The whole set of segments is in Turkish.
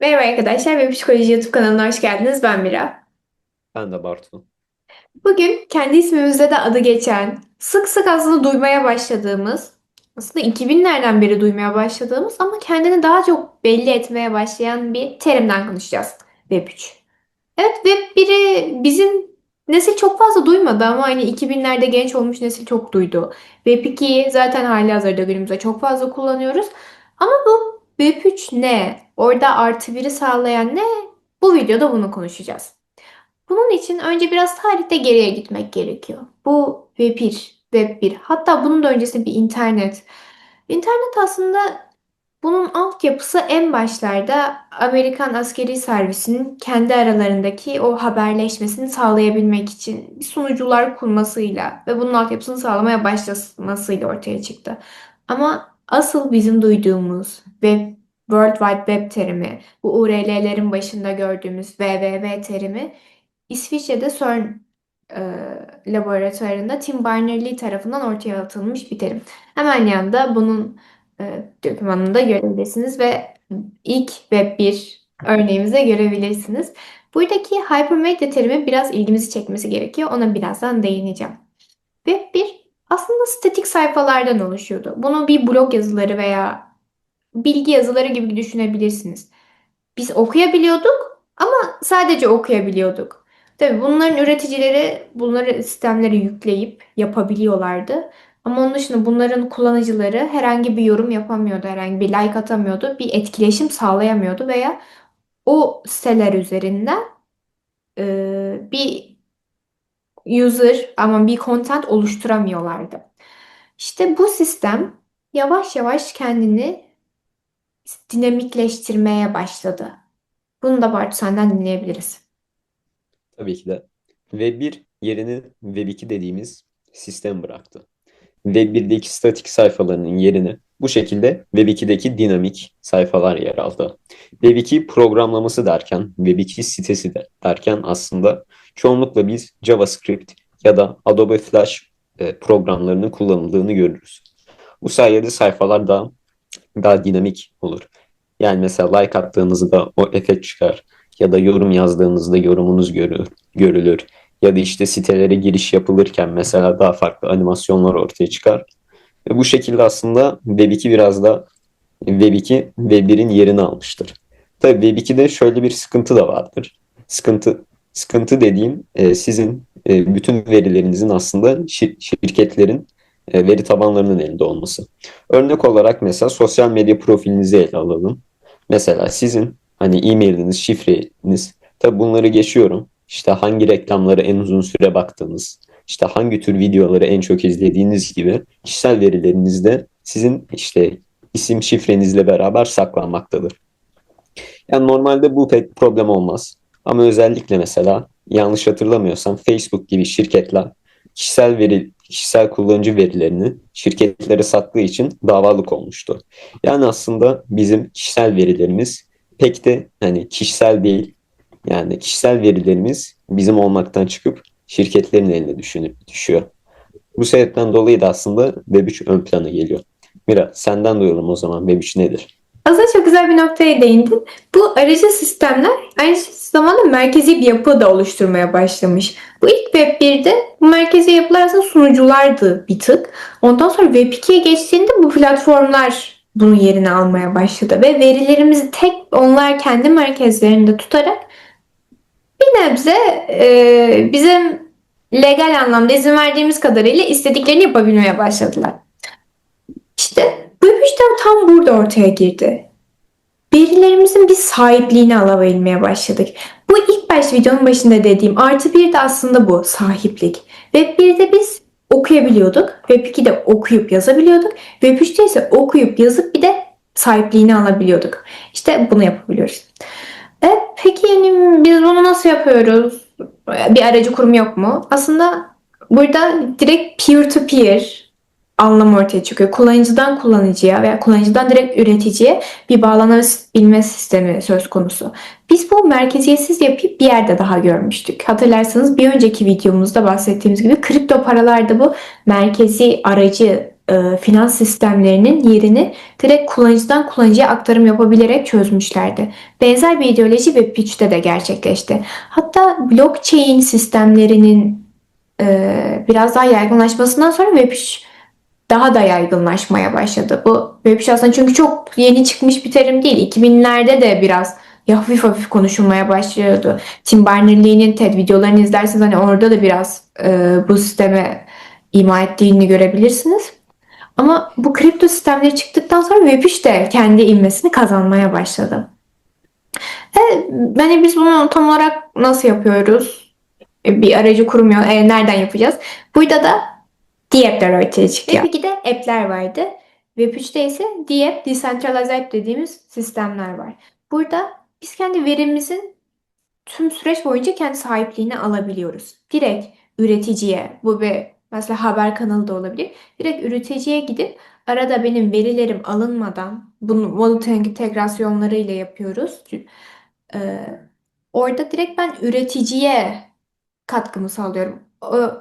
Merhaba arkadaşlar ve Psikoloji YouTube kanalına hoş geldiniz. Ben Mira. Ben de Bartu. Bugün kendi ismimizde de adı geçen, sık sık aslında duymaya başladığımız, aslında 2000'lerden beri duymaya başladığımız ama kendini daha çok belli etmeye başlayan bir terimden konuşacağız. Web3. Evet Web 1'i bizim nesil çok fazla duymadı ama hani 2000'lerde genç olmuş nesil çok duydu. Web 2'yi zaten halihazırda günümüzde çok fazla kullanıyoruz. Ama bu Web 3 ne? Orada artı biri sağlayan ne? Bu videoda bunu konuşacağız. Bunun için önce biraz tarihte geriye gitmek gerekiyor. Bu Web 1, Web 1 hatta bunun da öncesinde bir internet. İnternet aslında bunun altyapısı en başlarda Amerikan askeri servisinin kendi aralarındaki o haberleşmesini sağlayabilmek için bir sunucular kurmasıyla ve bunun altyapısını sağlamaya başlamasıyla ortaya çıktı. Ama asıl bizim duyduğumuz Web, World Wide Web terimi, bu URL'lerin başında gördüğümüz www terimi İsviçre'de CERN e, laboratuvarında Tim Berners-Lee tarafından ortaya atılmış bir terim. Hemen yanında bunun e, dokümanında görebilirsiniz ve ilk Web 1 örneğimize görebilirsiniz. Buradaki hypermedia terimi biraz ilgimizi çekmesi gerekiyor. Ona birazdan değineceğim. Web 1 aslında statik sayfalardan oluşuyordu. Bunu bir blog yazıları veya bilgi yazıları gibi düşünebilirsiniz. Biz okuyabiliyorduk ama sadece okuyabiliyorduk. Tabii bunların üreticileri bunları sistemlere yükleyip yapabiliyorlardı. Ama onun dışında bunların kullanıcıları herhangi bir yorum yapamıyordu, herhangi bir like atamıyordu, bir etkileşim sağlayamıyordu veya o siteler üzerinden e, bir user ama bir content oluşturamıyorlardı. İşte bu sistem yavaş yavaş kendini dinamikleştirmeye başladı. Bunu da Bartu senden dinleyebiliriz. Tabii ki de. Web 1 yerini Web 2 dediğimiz sistem bıraktı. Web 1'deki statik sayfalarının yerine bu şekilde Web 2'deki dinamik sayfalar yer aldı. Web 2 programlaması derken, Web 2 sitesi de derken aslında çoğunlukla biz JavaScript ya da Adobe Flash e, programlarının kullanıldığını görürüz. Bu sayede sayfalar daha daha dinamik olur. Yani mesela like attığınızda o efekt çıkar ya da yorum yazdığınızda yorumunuz görür, görülür. Ya da işte sitelere giriş yapılırken mesela daha farklı animasyonlar ortaya çıkar. Ve bu şekilde aslında Web2 biraz da Web2 Web1'in yerini almıştır. Tabii Web2'de şöyle bir sıkıntı da vardır. Sıkıntı sıkıntı dediğim e, sizin e, bütün verilerinizin aslında şir- şirketlerin e, veri tabanlarının elinde olması. Örnek olarak mesela sosyal medya profilinizi ele alalım. Mesela sizin hani e-mailiniz, şifreniz, tabi bunları geçiyorum. İşte hangi reklamları en uzun süre baktığınız, işte hangi tür videoları en çok izlediğiniz gibi kişisel verileriniz de sizin işte isim şifrenizle beraber saklanmaktadır. Yani normalde bu pek problem olmaz. Ama özellikle mesela yanlış hatırlamıyorsam Facebook gibi şirketler kişisel veri kişisel kullanıcı verilerini şirketlere sattığı için davalık olmuştu. Yani aslında bizim kişisel verilerimiz pek de hani kişisel değil. Yani kişisel verilerimiz bizim olmaktan çıkıp şirketlerin eline düşüyor. Bu sebepten dolayı da aslında Web3 ön plana geliyor. Mira senden duyalım o zaman Web3 nedir? Aslında çok güzel bir noktaya değindin. Bu aracı sistemler aynı zamanda merkezi bir yapı da oluşturmaya başlamış. Bu ilk Web 1'de bu merkezi yapılar aslında sunuculardı bir tık. Ondan sonra Web 2'ye geçtiğinde bu platformlar bunun yerini almaya başladı. Ve verilerimizi tek onlar kendi merkezlerinde tutarak bir nebze e, bizim legal anlamda izin verdiğimiz kadarıyla istediklerini yapabilmeye başladılar. İşte bu işte tam burada ortaya girdi. Verilerimizin bir sahipliğini alabilmeye başladık. Bu ilk başta videonun başında dediğim artı bir de aslında bu sahiplik. Web 1'de biz okuyabiliyorduk. Web 2'de okuyup yazabiliyorduk. Web 3'te ise okuyup yazıp bir de sahipliğini alabiliyorduk. İşte bunu yapabiliyoruz. E, peki yani biz bunu nasıl yapıyoruz? Bir aracı kurum yok mu? Aslında burada direkt peer to peer anlamı ortaya çıkıyor. Kullanıcıdan kullanıcıya veya kullanıcıdan direkt üreticiye bir bağlanabilme sistemi söz konusu. Biz bu merkeziyetsiz yapıyı bir yerde daha görmüştük. Hatırlarsanız bir önceki videomuzda bahsettiğimiz gibi kripto paralarda bu merkezi aracı e, finans sistemlerinin yerini direkt kullanıcıdan kullanıcıya aktarım yapabilerek çözmüşlerdi. Benzer bir ideoloji Web3'te de gerçekleşti. Hatta blockchain sistemlerinin e, biraz daha yaygınlaşmasından sonra Web3 daha da yaygınlaşmaya başladı. Bu Web3 aslında çünkü çok yeni çıkmış bir terim değil. 2000'lerde de biraz ya hafif hafif konuşulmaya başlıyordu. Tim Berners-Lee'nin TED videolarını izlerseniz hani orada da biraz e, bu sisteme ima ettiğini görebilirsiniz. Ama bu kripto sistemleri çıktıktan sonra Web3 de kendi ivmesini kazanmaya başladı. E, hani biz bunu tam olarak nasıl yapıyoruz? E, bir aracı kurmuyor. E, nereden yapacağız? Burada da D-app'ler ortaya çıkıyor. Web 2'de app'ler vardı. Web 3'te ise D-app, Decentralized App dediğimiz sistemler var. Burada biz kendi verimimizin tüm süreç boyunca kendi sahipliğini alabiliyoruz. Direkt üreticiye, bu bir mesela haber kanalı da olabilir. Direkt üreticiye gidip arada benim verilerim alınmadan bunu monitoring integrasyonlarıyla yapıyoruz. Ee, orada direkt ben üreticiye katkımı sağlıyorum. O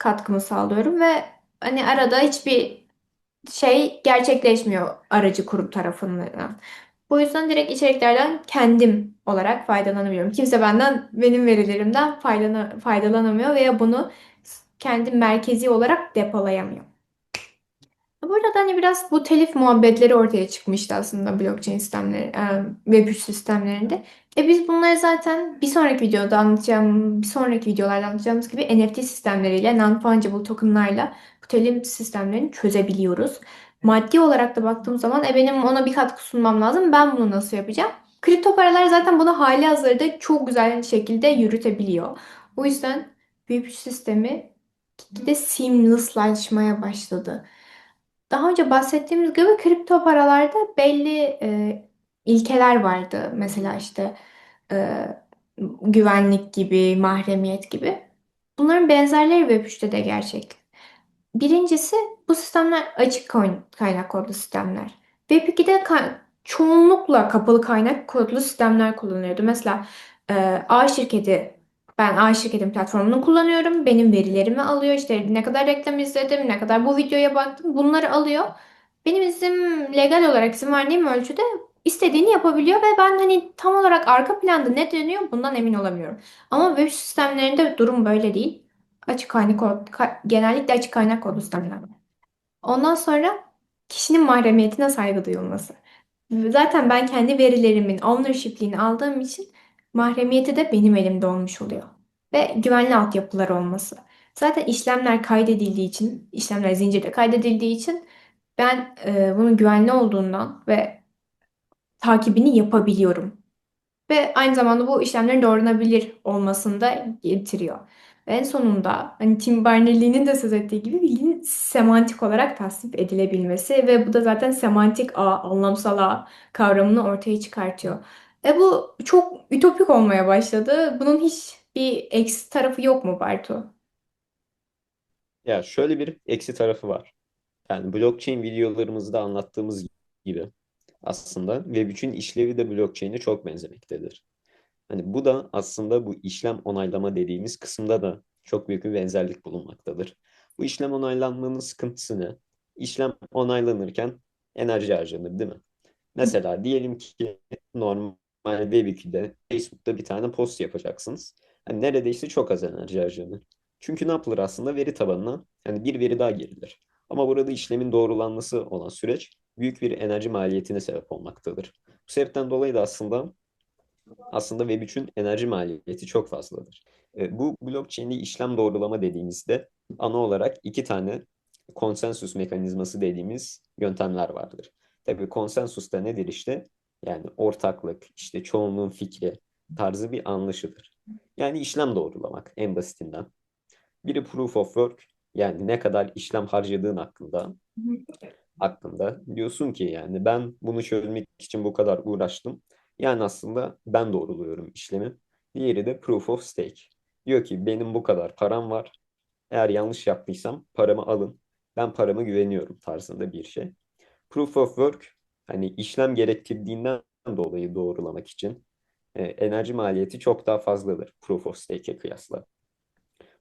katkımı sağlıyorum ve hani arada hiçbir şey gerçekleşmiyor aracı kurum tarafından. Bu yüzden direkt içeriklerden kendim olarak faydalanabiliyorum. Kimse benden benim verilerimden faydalana, faydalanamıyor veya bunu kendi merkezi olarak depolayamıyor. Burada da hani biraz bu telif muhabbetleri ortaya çıkmıştı aslında blockchain sistemleri, e, Web3 sistemlerinde. E biz bunları zaten bir sonraki videoda anlatacağım, bir sonraki videolarda anlatacağımız gibi NFT sistemleriyle, non-fungible tokenlarla bu telif sistemlerini çözebiliyoruz. Maddi olarak da baktığım zaman e benim ona bir katkı sunmam lazım. Ben bunu nasıl yapacağım? Kripto paralar zaten bunu hali hazırda çok güzel şekilde yürütebiliyor. O yüzden Web3 sistemi gitgide seamlesslaşmaya başladı. Daha önce bahsettiğimiz gibi kripto paralarda belli e, ilkeler vardı. Mesela işte e, güvenlik gibi, mahremiyet gibi. Bunların benzerleri Web3'te de gerçek. Birincisi bu sistemler açık kaynak kodlu sistemler. Web2'de ka- çoğunlukla kapalı kaynak kodlu sistemler kullanılıyordu. Mesela e, A şirketi ben A şirketin platformunu kullanıyorum. Benim verilerimi alıyor. İşte ne kadar reklam izledim, ne kadar bu videoya baktım. Bunları alıyor. Benim izin legal olarak izin verdiğim ölçüde istediğini yapabiliyor ve ben hani tam olarak arka planda ne dönüyor bundan emin olamıyorum. Ama web sistemlerinde durum böyle değil. Açık kaynak ka- genellikle açık kaynak kodlu sistemler. Ondan sonra kişinin mahremiyetine saygı duyulması. Zaten ben kendi verilerimin ownership'liğini aldığım için mahremiyeti de benim elimde olmuş oluyor. Ve güvenli altyapılar olması. Zaten işlemler kaydedildiği için, işlemler zincirde kaydedildiği için ben e, bunun güvenli olduğundan ve takibini yapabiliyorum. Ve aynı zamanda bu işlemlerin doğrulanabilir olmasını da getiriyor. Ve en sonunda hani Tim Berners-Lee'nin de söz ettiği gibi bilginin semantik olarak tasnif edilebilmesi ve bu da zaten semantik ağ, anlamsal ağ kavramını ortaya çıkartıyor. E bu çok ütopik olmaya başladı. Bunun hiç bir eksi tarafı yok mu Bartu? Ya şöyle bir eksi tarafı var. Yani blockchain videolarımızda anlattığımız gibi aslında Web3'ün işlevi de blockchain'e çok benzemektedir. Hani bu da aslında bu işlem onaylama dediğimiz kısımda da çok büyük bir benzerlik bulunmaktadır. Bu işlem onaylanmanın sıkıntısı ne? İşlem onaylanırken enerji harcanır değil mi? Mesela diyelim ki normal Web2'de Facebook'ta bir tane post yapacaksınız. Hani neredeyse çok az enerji harcanır. Çünkü ne yapılır aslında veri tabanına hani bir veri daha girilir. Ama burada işlemin doğrulanması olan süreç büyük bir enerji maliyetine sebep olmaktadır. Bu sebepten dolayı da aslında aslında Web3'ün enerji maliyeti çok fazladır. E, bu blockchain'i işlem doğrulama dediğimizde ana olarak iki tane konsensus mekanizması dediğimiz yöntemler vardır. Tabii konsensus da nedir işte? Yani ortaklık, işte çoğunluğun fikri tarzı bir anlaşıdır. Yani işlem doğrulamak en basitinden. Biri proof of work yani ne kadar işlem harcadığın hakkında aklında. Diyorsun ki yani ben bunu çözmek için bu kadar uğraştım. Yani aslında ben doğruluyorum işlemi. Diğeri de proof of stake. Diyor ki benim bu kadar param var. Eğer yanlış yaptıysam paramı alın. Ben paramı güveniyorum tarzında bir şey. Proof of work hani işlem gerektirdiğinden dolayı doğrulamak için e, enerji maliyeti çok daha fazladır proof of stake'e kıyasla.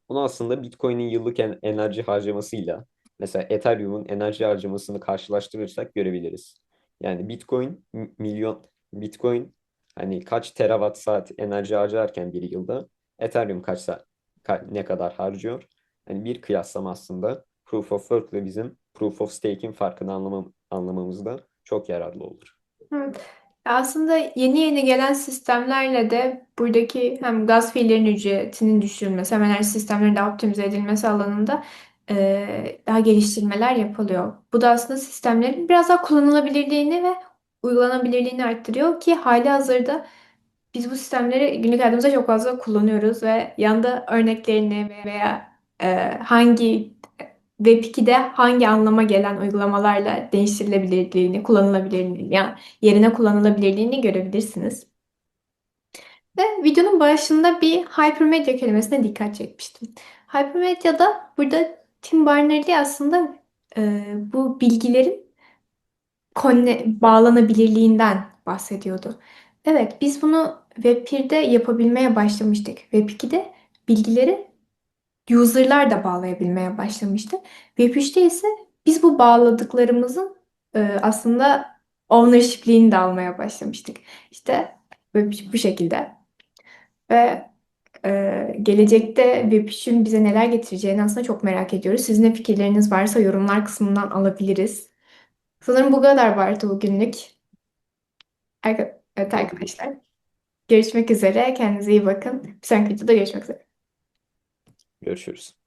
Bunu aslında Bitcoin'in yıllık en- enerji harcamasıyla Mesela Ethereum'un enerji harcamasını karşılaştırırsak görebiliriz. Yani Bitcoin milyon Bitcoin hani kaç terawatt saat enerji harcarken bir yılda Ethereum kaç saat ka- ne kadar harcıyor? Hani bir kıyaslama aslında Proof of Work ile bizim Proof of Stake'in farkını anlamam, anlamamızda çok yararlı olur. Evet. Aslında yeni yeni gelen sistemlerle de buradaki hem gaz fiillerinin ücretinin düşürülmesi hem enerji sistemlerinin de optimize edilmesi alanında e, daha geliştirmeler yapılıyor. Bu da aslında sistemlerin biraz daha kullanılabilirliğini ve uygulanabilirliğini arttırıyor ki hali hazırda biz bu sistemleri günlük hayatımızda çok fazla kullanıyoruz ve yanda örneklerini veya e, hangi Web2'de hangi anlama gelen uygulamalarla değiştirilebilirliğini, kullanılabilirliğini, yani yerine kullanılabilirliğini görebilirsiniz. Ve videonun başında bir hypermedia kelimesine dikkat çekmiştim. Hypermedia'da burada Tim Berners-Lee aslında e, bu bilgilerin bağlanabilirliğinden bahsediyordu. Evet, biz bunu Web1'de yapabilmeye başlamıştık. Web2'de bilgileri user'lar da bağlayabilmeye başlamıştı. Web3'te ise biz bu bağladıklarımızın e, aslında ownership'liğini de almaya başlamıştık. İşte Web3 bu şekilde. Ve e, gelecekte Web3'ün bize neler getireceğini aslında çok merak ediyoruz. Sizin de fikirleriniz varsa yorumlar kısmından alabiliriz. Sanırım bu kadar vardı bugünlük. Evet arkadaşlar. Görüşmek üzere. Kendinize iyi bakın. Bir sonraki videoda görüşmek üzere. Görüşürüz.